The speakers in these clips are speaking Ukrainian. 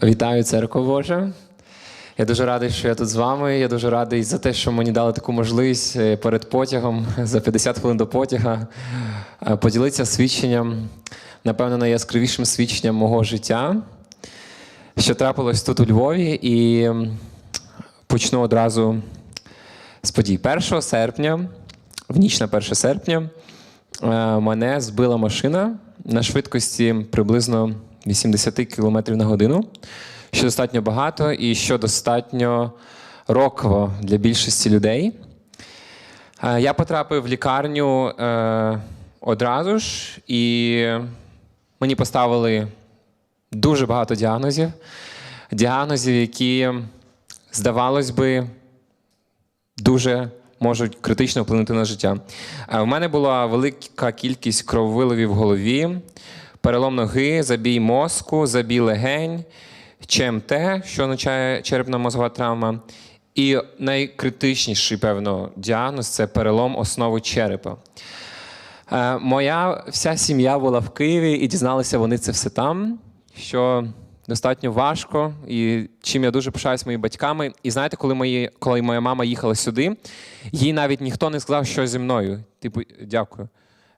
Вітаю, церква Божа. Я дуже радий, що я тут з вами. Я дуже радий за те, що мені дали таку можливість е, перед потягом за 50 хвилин до потяга е, поділитися свідченням, напевно, найяскравішим свідченням мого життя, що трапилось тут у Львові, і почну одразу з подій. 1 серпня, в ніч на 1 серпня, е, мене збила машина на швидкості приблизно 80 км на годину, що достатньо багато і що достатньо роково для більшості людей. Е, Я потрапив в лікарню е, одразу ж, і мені поставили дуже багато діагнозів. Діагнозів, які, здавалось би, дуже можуть критично вплинути на життя. Е, У мене була велика кількість крововиливів в голові, перелом ноги, забій мозку, забій легень, ЧМТ, що означає черепно-мозгова травма. І найкритичніший, певно, діагноз це перелом основи черепа. Е, Моя вся сім'я була в Києві і дізналися вони це все там, що достатньо важко, і чим я дуже пишаюсь моїми батьками. І знаєте, коли, мої, коли моя мама їхала сюди, їй навіть ніхто не сказав, що зі мною. Типу, дякую.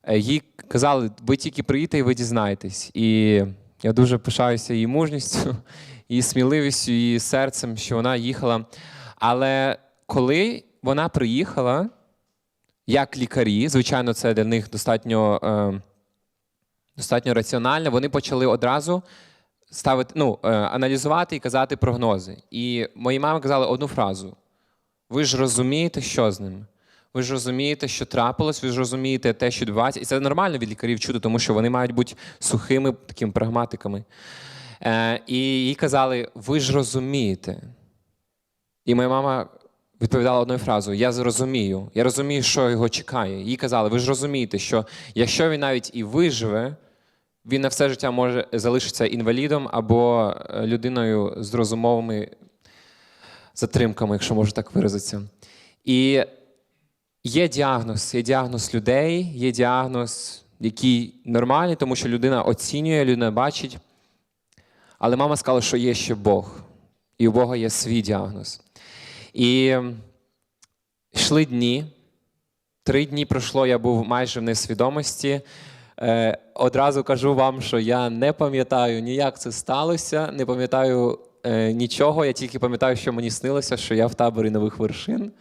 Е, Їй казали, ви тільки приїдете і ви дізнаєтесь. І я дуже пишаюся її мужністю, її сміливістю, її серцем, що вона їхала. Але коли вона приїхала, як лікарі, звичайно, це для них достатньо, е, достатньо раціонально, вони почали одразу ставити, ну, е, аналізувати і казати прогнози. І мої мами казали одну фразу: ви ж розумієте, що з ним? Ви ж розумієте, що трапилось, ви ж розумієте те, що відбувається. І це нормально від лікарів чути, тому що вони мають бути сухими такими прагматиками. Е, і їй казали, ви ж розумієте. І моя мама відповідала одною фразою: Я зрозумію, я розумію, що його чекає. Їй казали, ви ж розумієте, що якщо він навіть і виживе, він на все життя може залишитися інвалідом або е, людиною з розумовими затримками, якщо можу так виразитися. І є діагноз, є діагноз людей, є діагноз, який нормальний, тому що людина оцінює, людина бачить. Але мама сказала, що є ще Бог, і у Бога є свій діагноз. І йшли дні. Три дні пройшло, я був майже в несвідомості. Е, одразу кажу вам, що я не пам'ятаю ніяк це сталося, не пам'ятаю е, нічого. Я тільки пам'ятаю, що мені снилося, що я в таборі нових вершин,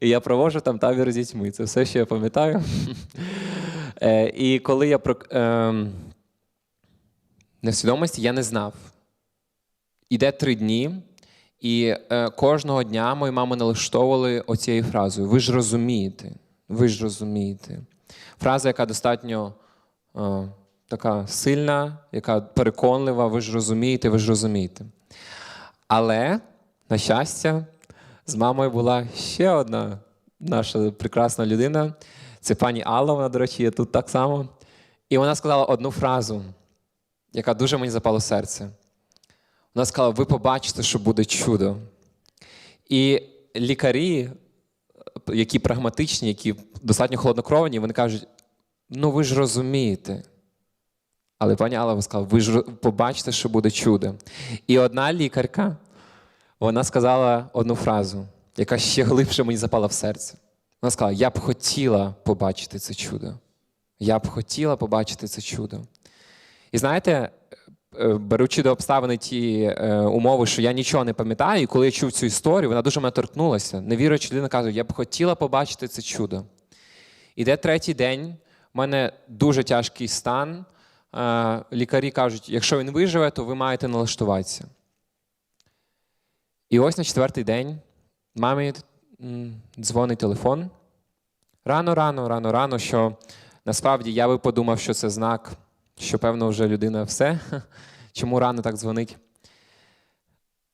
і я проводжу там табір з дітьми. Це все, що я пам'ятаю. Е, і коли я про е, несвідомості, я не знав. Іде три дні, і е, кожного дня мою маму налаштовували оцією фразою: Ви ж розумієте, ви ж розумієте. Фраза, яка достатньо е, така сильна, яка переконлива, ви ж розумієте, ви ж розумієте. Але, на щастя, з мамою була ще одна наша прекрасна людина. Це пані Алла, вона, до речі, є тут так само. І вона сказала одну фразу, яка дуже мені запала серце. Вона сказала: ви побачите, що буде чудо. І лікарі, які прагматичні, які достатньо холоднокровні, вони кажуть: ну ви ж розумієте. Але пані Алла сказала, ви ж побачите, що буде чудо. І одна лікарка, вона сказала одну фразу, яка ще глибше мені запала в серце. Вона сказала: Я б хотіла побачити це чудо. Я б хотіла побачити це чудо. І знаєте, е, беручи до обставини ті е, умови, що я нічого не пам'ятаю, і коли я чув цю історію, вона дуже мене торкнулася. Невіруюча людина каже, я б хотіла побачити це чудо. Іде третій день, в мене дуже тяжкий стан. Е, Лікарі кажуть, якщо він виживе, то ви маєте налаштуватися. І ось на четвертий день мамі дзвонить телефон. Рано, рано, рано, рано, що насправді я би подумав, що це знак, що, певно, вже людина все. Чому рано так дзвонить?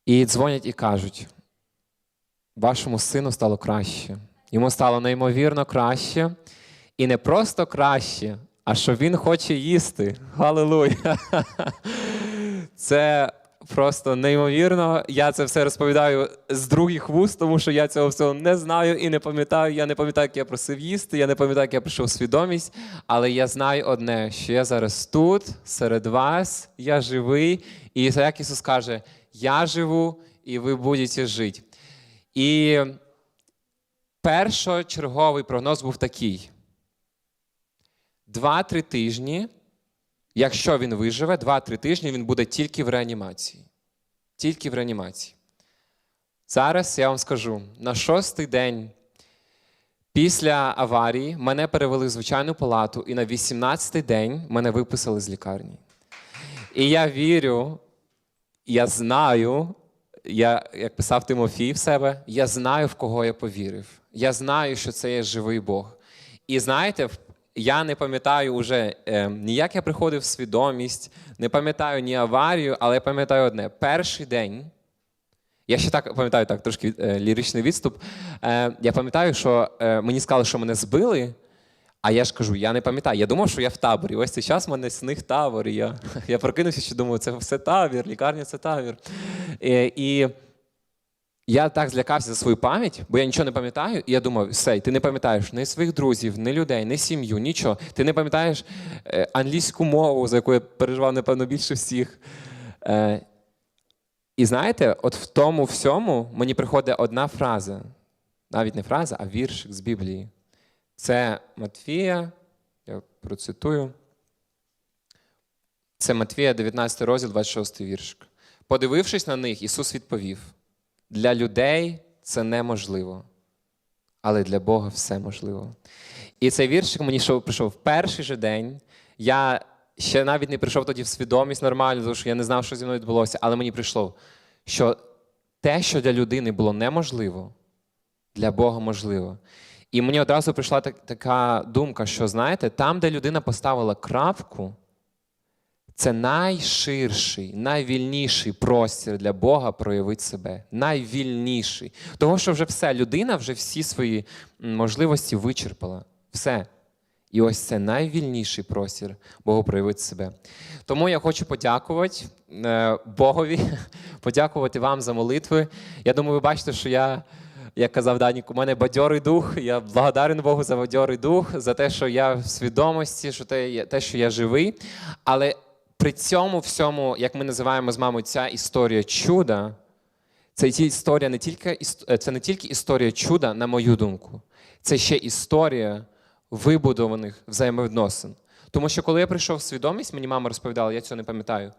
І дзвонять і кажуть: вашому сину стало краще. Йому стало неймовірно краще. І не просто краще, а що він хоче їсти. Халилуя! Це просто неймовірно. Я це все розповідаю з других вуст, тому що я цього всього не знаю і не пам'ятаю. Я не пам'ятаю, як я просив їсти, я не пам'ятаю, як я прийшов свідомість. Але я знаю одне, що я зараз тут, серед вас, я живий. І як Ісус каже, я живу, і ви будете жити. І першочерговий прогноз був такий: два-три тижні, якщо він виживе, два-три тижні він буде тільки в реанімації. Тільки в реанімації. Зараз я вам скажу: на шостий день після аварії мене перевели в звичайну палату, і на 18-й день мене виписали з лікарні. І я вірю, я знаю, я, як писав Тимофій в себе, я знаю, в кого я повірив. Я знаю, що це є живий Бог. І знаєте, я не пам'ятаю вже е, ні як я приходив в свідомість, не пам'ятаю ні аварію, але я пам'ятаю одне: перший день. Я ще так пам'ятаю так, трошки е, ліричний відступ. Е, я пам'ятаю, що е, мені сказали, що мене збили, а я ж кажу, я не пам'ятаю. Я думав, що я в таборі. Ось цей час в мене сних табор. І я, я прокинувся, що думаю, це все табір, лікарня це табір. Е, і я так злякався за свою пам'ять, бо я нічого не пам'ятаю, і я думав, все, ти не пам'ятаєш ні своїх друзів, ні людей, ні сім'ю, нічого. Ти не пам'ятаєш е, англійську мову, за яку я переживав, напевно, більше всіх. Е, і знаєте, от в тому всьому мені приходить одна фраза, навіть не фраза, а віршик з Біблії. Це Матфія, я процитую. Це Матфія, 19 розділ, 26 віршик. Подивившись на них, Ісус відповів: для людей це неможливо, але для Бога все можливо. І цей віршик мені йшов- прийшов в перший же день. Я ще навіть не прийшов тоді в свідомість нормально, тому що я не знав, що зі мною відбулося, але мені прийшло, що те, що для людини було неможливо, для Бога можливо. І мені одразу прийшла так- така думка, що знаєте, там, де людина поставила крапку, це найширший, найвільніший простір для Бога проявити себе. Найвільніший. Того, що вже все, людина вже всі свої можливості вичерпала. Все. І ось це найвільніший простір Богу проявити себе. Тому я хочу подякувати е, Богові, подякувати вам за молитви. Я думаю, ви бачите, що я, як казав Данік, у мене бадьорий дух. Я благодарен Богу за бадьорий дух, за те, що я в свідомості, що те, те, що я живий. Але при цьому всьому, як ми називаємо з мамою, ця історія чуда, це історія не тільки е, це не тільки історія чуда, на мою думку, це ще історія вибудованих взаємовідносин. Тому що коли я прийшов в свідомість, мені мама розповідала, я цього не пам'ятаю.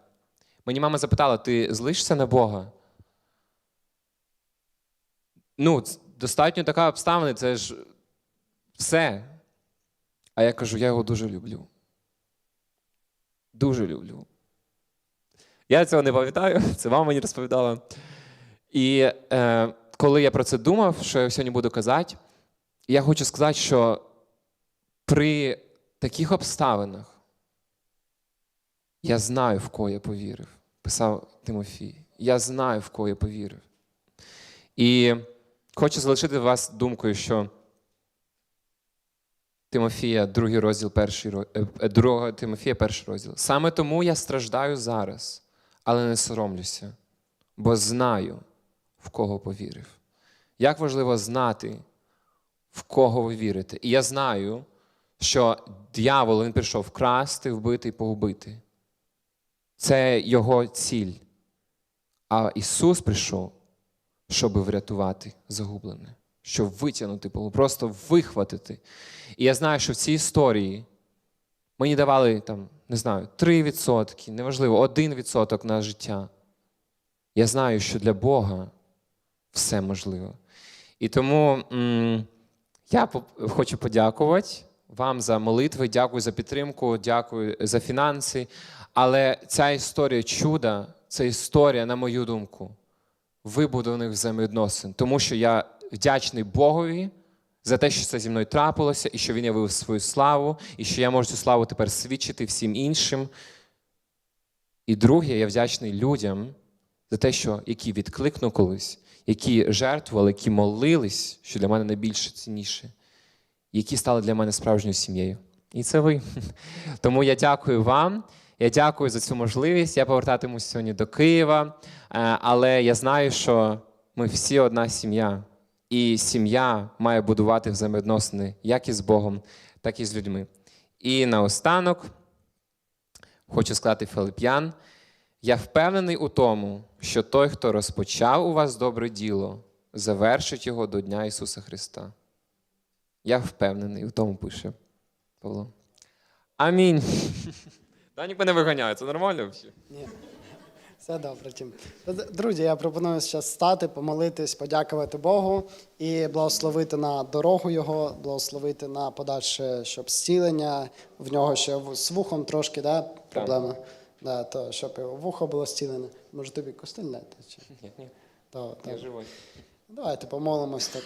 Мені мама запитала: ти злишся на Бога? Ну, достатньо така обставина, це ж все. А я кажу, я його дуже люблю. Дуже люблю. Я цього не пам'ятаю, це мама мені розповідала. І е, коли я про це думав, що я сьогодні буду казати, я хочу сказати, що при таких обставинах я знаю, в кого я повірив, писав Тимофій. Я знаю, в кого я повірив. І хочу залишити вас думкою, що Тимофія, другий розділ, перший розділ, Тимофія, перший розділ. Саме тому я страждаю зараз, але не соромлюся, бо знаю, в кого повірив. Як важливо знати, в кого ви вірите. І я знаю, що диявол він прийшов вкрасти, вбити і погубити. Це його ціль. А Ісус прийшов, щоб врятувати загублене, щоб витягнути, просто вихватити. І я знаю, що в цій історії мені давали там, не знаю, 3%, неважливо, 1% на життя. Я знаю, що для Бога все можливо. І тому м, я хочу подякувати вам за молитви, дякую за підтримку, дякую за фінанси. Але ця історія чуда це історія, на мою думку, вибудованих взаємовідносин. Тому що я вдячний Богові за те, що це зі мною трапилося, і що він явив свою славу, і що я можу цю славу тепер свідчити всім іншим. І друге, я вдячний людям за те, що які відкликнув колись, які жертвували, які молились, що для мене найбільше цінніше, які стали для мене справжньою сім'єю. І це ви. Тому я дякую вам. Я дякую за цю можливість. Я повертатимусь сьогодні до Києва, е, але я знаю, що ми всі одна сім'я, і сім'я має будувати взаємовідносини як із Богом, так і з людьми. І наостанок хочу сказати Филип'ян. Я впевнений у тому, що той, хто розпочав у вас добре діло, завершить його до Дня Ісуса Христа. Я впевнений, у тому пише Павло. Амінь. Данік мене виганяє, це нормально взагалі? Ні. Все добре, Тім. Друзі, я пропоную зараз стати, помолитись, подякувати Богу і благословити на дорогу Його, благословити на подальше, щоб зцілення. В нього ще з вухом трошки да, проблема. Да, то, щоб його вухо було зцілене. Може тобі костель дати? Чи? Ні, ні, то. я живий. Давайте помолимось так.